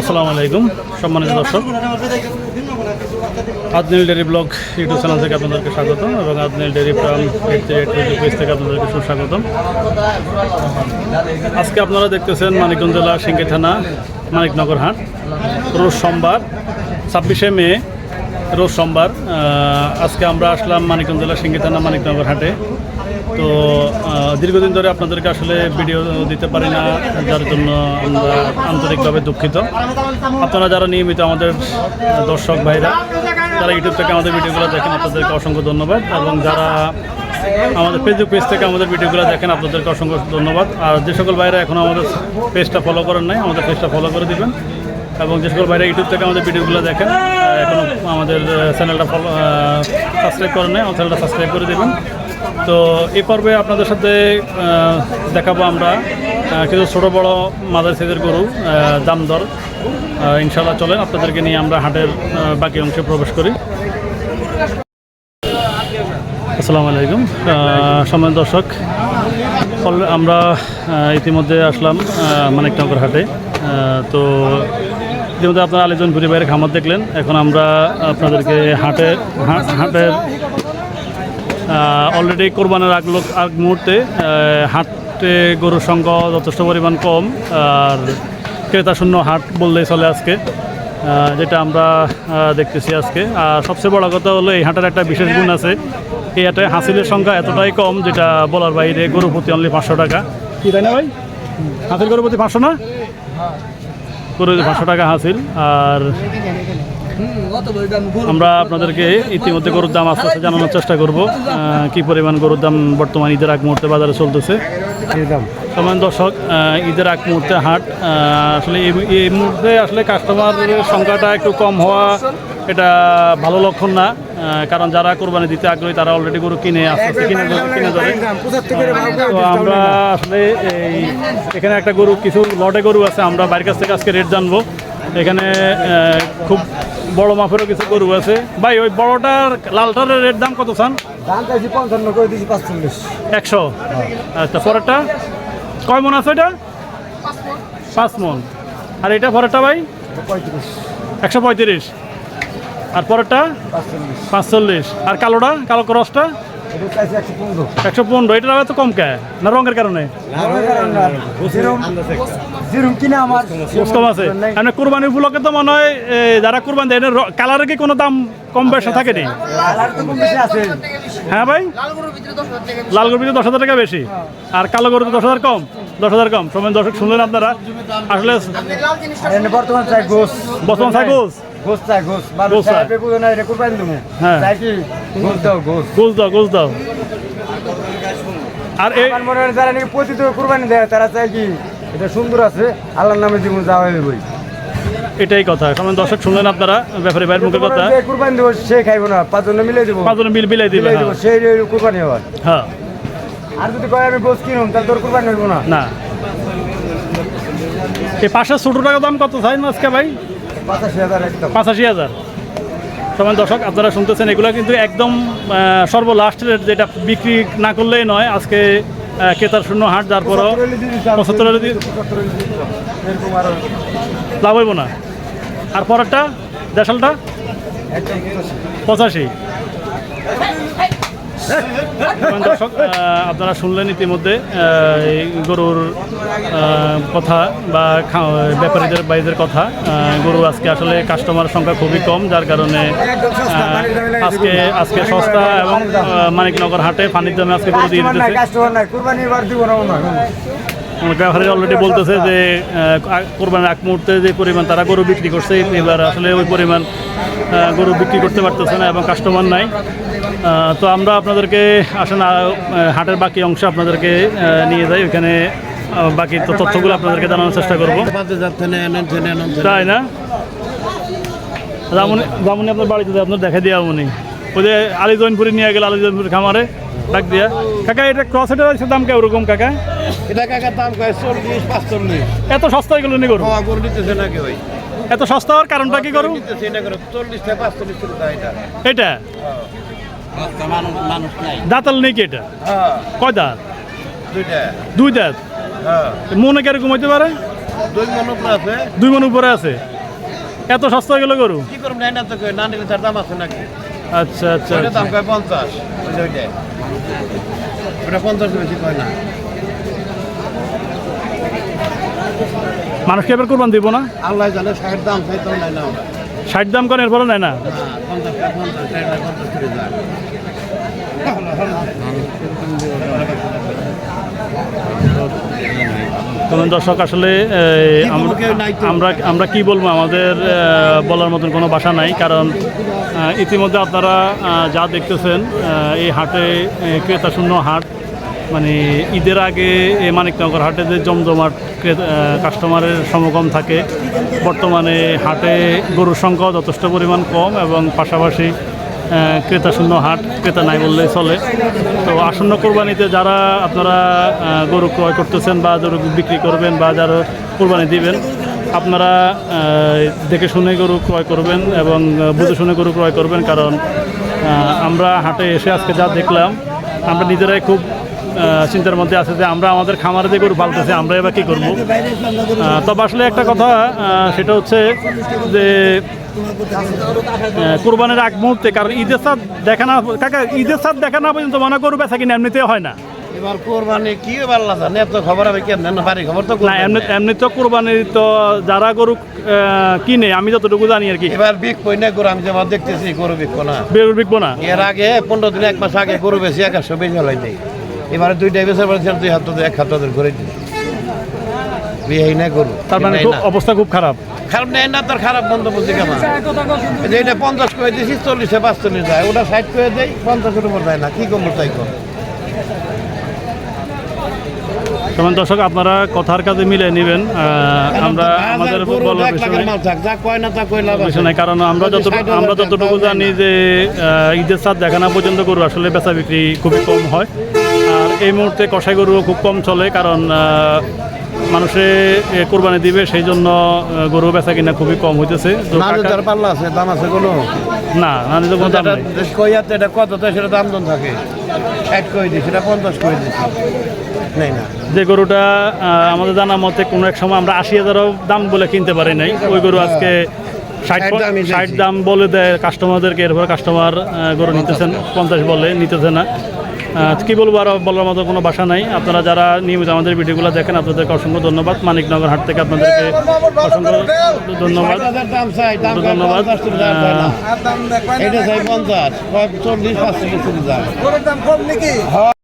আসসালামু আলাইকুম, সম্মানিত দর্শক। আদনিল ডেরি ব্লগ ইউটিউব চ্যানেল থেকে আপনাদেরকে স্বাগতম এবং আদনিল ডেরি ফার্ম পেজ থেকে আপনাদেরকে সুস্বাগতম। আজকে আপনারা দেখতেছেন মানিকগঞ্জ জেলা সিঙ্গি থানা, মানিকনগর হাট। রোজ সোমবার, ছাব্বিশে মে, রোজ সোমবার আজকে আমরা আসলাম মানিকগঞ্জ জেলা সিঙ্গি থানা, মানিকনগর হাটে। তো দীর্ঘদিন ধরে আপনাদেরকে আসলে ভিডিও দিতে পারি না, যার জন্য আমরা আন্তরিকভাবে দুঃখিত। আপনারা যারা নিয়মিত আমাদের দর্শক ভাইরা যারা ইউটিউব থেকে আমাদের ভিডিওগুলো দেখেন, আপনাদেরকে অসংখ্য ধন্যবাদ। এবং যারা আমাদের ফেসবুক পেজ থেকে আমাদের ভিডিওগুলো দেখেন, আপনাদেরকে অসংখ্য ধন্যবাদ। আর যে সকল ভাইরা এখনও আমাদের পেজটা ফলো করেন নাই, আমাদের পেজটা ফলো করে দিবেন। এবং যে সকল ভাইরা ইউটিউব থেকে আমাদের ভিডিওগুলো দেখেন এখনও আমাদের চ্যানেলটা ফলো সাবস্ক্রাইব করেন নাই, আমার চ্যানেলটা সাবস্ক্রাইব করে দেবেন। তো এ পর্বে আপনাদের সাথে দেখাবো আমরা কিছু ছোটো বড় মাদার সাইজের গরু আহ, দাম দর ইনশাল্লাহ চলেন আপনাদেরকে নিয়ে আমরা হাটের বাকি অংশে প্রবেশ করি। আসসালামু আলাইকুম। সম্মানিত দর্শক আমরা ইতিমধ্যে আসলাম মানিকনগর হাটে। তো ইতিমধ্যে আপনারা আলিজন ঘুরে বাইরে খামার দেখলেন। এখন আমরা আপনাদেরকে হাটে হাটের অলরেডি কোরবানের আগ আগ মুহূর্তে হাটে গরুর সংখ্যা যথেষ্ট পরিমাণ কম, আর ক্রেতা শূন্য হাট বললেই চলে আজকে যেটা আমরা দেখতেছি আজকে। আর সবচেয়ে বড় কথা হলো, এই হাটের একটা বিশেষ গুণ আছে, এই হাটে হাসিলের সংখ্যা এতটাই কম, যেটা বলার বাইরে গরু প্রতি অনলি পাঁচশো টাকা। কি তাই না ভাই? হাসিল গরু প্রতি পাঁচশো না? গরু পাঁচশো টাকা হাসিল, আর আমরা আপনাদেরকে ইতিমধ্যে গরুর দাম আস্তে আস্তে জানানোর চেষ্টা করব কি পরিমাণ গরুর দাম বর্তমান ঈদের আগ মুহূর্তে বাজারে চলতেছে। সমান দর্শক ঈদের আগ মুহূর্তে হাট আসলে এই- এই মুহূর্তে আসলে কাস্টমারের সংখ্যাটা একটু কম হওয়া এটা ভালো লক্ষণ না কারণ যারা কোরবানি দিতে আগ্রহী তারা অলরেডি গরু কিনে আস্তে আস্তে কিনে কিনে ধরে তো আমরা আসলে এই এখানে একটা গরু কিছু লটে গরু আছে আমরা বাড়ির কাছ থেকে আজকে রেট জানব। এখানে খুব বড় মাপেরও কিছু গরু আছে। ভাই ওই বড়টার লালটার রেট দাম কত চান? দাম চাইছি পঞ্চান্ন করে দিয়েছি পাঁচচল্লিশ। একশো? আচ্ছা পরেরটা? কয় মন আছে এটা পাঁচ মন। আর এটা পরেরটা ভাই? পঁয়ত্রিশ। একশো পঁয়ত্রিশ। আর পরেরটা? পাঁচচল্লিশ। আর কালোটা কালো ক্রসটা? চাইছি একশো পনেরো। পনেরো আবার তো কম কে? না রঙের কারণে? কম আছে। মানে উপলক্ষে তো মনে হয় যারা কুরবানি দেয় কালারে কি কোনো দাম কম বেশি থাকে নি? কালার তো কম বেশি আছে। হ্যাঁ ভাই? লাল গরু দশ হাজার টাকা বেশি। আর কালো গরু দশ হাজার কম। দশ হাজার কম। সময় দর্শক শুনলেন আপনারা। আসলে বর্তমান বর্তমান সাইকেল গোস চাই গোস মানুষ গোস চাই। না এটা কোরবানি দেবো হ্যাঁ। চাই কি? গোস দাও গোস গোজ দাও গোজ দাও। আর এই আমার মনে হয় যারা নাকি পতিত কোরবানি দেয় তারা চাই কি? এটা সুন্দর আছে আল্লাহর নামে জীবন যাওয়া বই। এটাই কথা। সময় দর্শক শুনলেন আপনারা ব্যাপারে বাইরের মুখের কথা। কোরবানি দেবো সে খাইবো না পাঁচজন মিলে দেবো। পাঁচজনে বিল বিলাই দিবে মিলে দেবো সেই কোরবানি হবে হ্যাঁ। আর যদি কয় আমি গোস কিনুম তাহলে তোর কোরবানি হইব না। না। এই পাঁচশো ছোটো টাকা দাম কত? চাই আজকে ভাই। পঁচাশি হাজার সমান দর্শক আপনারা শুনতেছেন এগুলো কিন্তু একদম রেট যেটা বিক্রি না করলেই নয়। আজকে ক্রেতার শূন্য হাট যার পরও পঁচাত্তর লাভ হইব না। আর পরেরটা দেশালটা? পঁচাশি। দর্শক আপনারা শুনলেন ইতিমধ্যে এই গরুর কথা বা ব্যাপারীদের বাইদের কথা। গরু আজকে আসলে কাস্টমার সংখ্যা খুবই কম যার কারণে আজকে আজকে সস্তা এবং মানিকনগর হাটে পানির দামে আজকে গরু দিয়ে দিতেছে। অলরেডি বলতেছে যে কোরবানির এক মুহূর্তে যে পরিমাণ তারা গরু বিক্রি করছে এবার আসলে ওই পরিমাণ গরু বিক্রি করতে পারতেছে না এবং কাস্টমার নাই। তো আমরা আপনাদেরকে আসেন হাটের বাকি অংশ আপনাদেরকে নিয়ে যাই। ওখানে আহ, বাকি তো তথ্যগুলো আপনাদেরকে জানানোর চেষ্টা করব। তাই না? যেমন আপনার বাড়িতে আপনার দেখা দিয়ে আমনি ওই যে আলী জৈনপুরি নিয়ে গেল আলী জৈনপুরি খামারে ডাক দিয়া। কাকা এটা ক্রস এটার দাম কে ওরকম কাকা? এটা কাকার দাম চল্লিশ পাঁচচল্লিশ। এত সস্তা এগুলো নি নিতেছে নাকি ওই। এত সস্তা হওয়ার কারণটা কি করু এটা দাম এটা। দাঁতাল নেই। কি এটা? হ্যাঁ। কয় দাঁত? দুইটা। দুই দাঁত? হ্যাঁ। মনে কীরকম হইতে পারে? দুই মন উপরে আছে। দুই মন উপরে আছে। এত সস্তা গেল গরু? কি করব না তো না নিলে তার দাম আছে নাকি? আচ্ছা আচ্ছা আচ্ছা। কয় পঞ্চাশ। মানুষকে এবার কোরবান দিব না? আল্লাহ জানে ষাট দাম চাই তো নাই না। ষাট দাম করেন এরপরে নেয় না? না, পঞ্চাশ টাকা, পঞ্চাশ টাকা, পঞ্চাশ করে যায়। কারণ দর্শক আসলে আমরা-। আমরা কি বলব আমাদের বলার মতন কোনো ভাষা নাই কারণ ইতিমধ্যে আপনারা যা দেখতেছেন এই হাটে আহ, ক্রেতা শূন্য হাট মানে ঈদের আগে এই মানিকনগর হাটে যে জমজমাট কাস্টমারের সমাগম থাকে বর্তমানে হাটে গরুর সংখ্যাও যথেষ্ট পরিমাণ কম এবং পাশাপাশি ক্রেতা শূন্য হাট, ক্রেতা নাই বললেই চলে। তো আসন্ন কোরবানিতে যারা আপনারা গরু ক্রয় করতেছেন বা গরু বিক্রি করবেন বা যারা কোরবানি দিবেন, আপনারা দেখে শুনে গরু ক্রয় করবেন এবং বুঝে শুনে গরু ক্রয় করবেন। কারণ আমরা হাটে এসে আজকে যা দেখলাম, আমরা নিজেরাই খুব চিন্তার মধ্যে আছে যে আমরা আমাদের খামারে যে গরু পালতেছি আমরা এবার কী করব? তবে আসলে একটা কথা সেটা হচ্ছে যে কোরবানির আগ মুহূর্তে কারণ ঈদের সাথ দেখা না কাকা ঈদের সাথ দেখা না পর্যন্ত মনে করবে বেচা কিনা এমনিতে হয় না। এবার কোরবানি কি ভালো লাগে না এত খবর হবে কেমন না বাড়ি খবর তো না এমনি এমনি তো কোরবানি তো যারা গরু কিনে আমি যতটুকু জানি আর কি। এবার বিক কই না গরু আমি যেমন দেখতেছি গরু বিকবো না। বেরু বিকবো না। এর আগে পনেরো দিন এক মাস আগে গরু বেশি এক একশো বেশি হলাই নেই এবারে দুইটা বেশি পড়েছে দুই হাত ধরে এক হাত ধরে ঘুরে দিই বিয়ে না গরু তার মানে খুব অবস্থা খুব খারাপ। খারাপ না তার খারাপ বন্ধ বলছি কেমন। যে এটা পঞ্চাশ করে দিয়েছি চল্লিশে পাঁচচল্লিশ যায়। ওটা ষাট করে দেয় পঞ্চাশের উপর যায় না। কি করব তাই কর। যেমন দর্শক আপনারা কথার কাজে মিলে নেবেন। আমরা আমাদের বলার বিষয় কারণ আমরা যতটুকু আমরা যতটুকু জানি যে ঈদের সাথ দেখানো পর্যন্ত গরু আসলে বেচা বিক্রি খুবই কম হয়। এই মুহূর্তে কষাই গরুও খুব কম চলে কারণ আহ, মানুষে কোরবানি দিবে সেই জন্য গরু বেচা কিনা খুবই কম হইতেছে। না পাল্লা আছে দাম আছে কোনো? না না নিতে কোনো দাম যেটা কইয়াতে এটা কত? তো সেটা দাম দন থাকে। এক কই দিই সেটা পঞ্চাশ করে দিচ্ছি নেই না। যে গরুটা আমাদের জানা মতে কোনো এক সময় আমরা আশি হাজারও দাম বলে কিনতে পারি নাই। ওই গরু আজকে ষাট। দাম বলে দেয় কাস্টমারদেরকে এরপর কাস্টমার গরু নিতেছেন পঞ্চাশ বলে নিতেছে না। কি বলব আর বলার মতো কোনো ভাষা নাই। আপনারা যারা নিয়মিত আমাদের ভিডিওগুলো দেখেন আপনাদেরকে অসংখ্য ধন্যবাদ। মানিকনগর হাট থেকে আপনাদেরকে অসংখ্য ধন্যবাদ। ধন্যবাদ। এটা চাই পঞ্চাশ চল্লিশ পাঁচচল্লিশ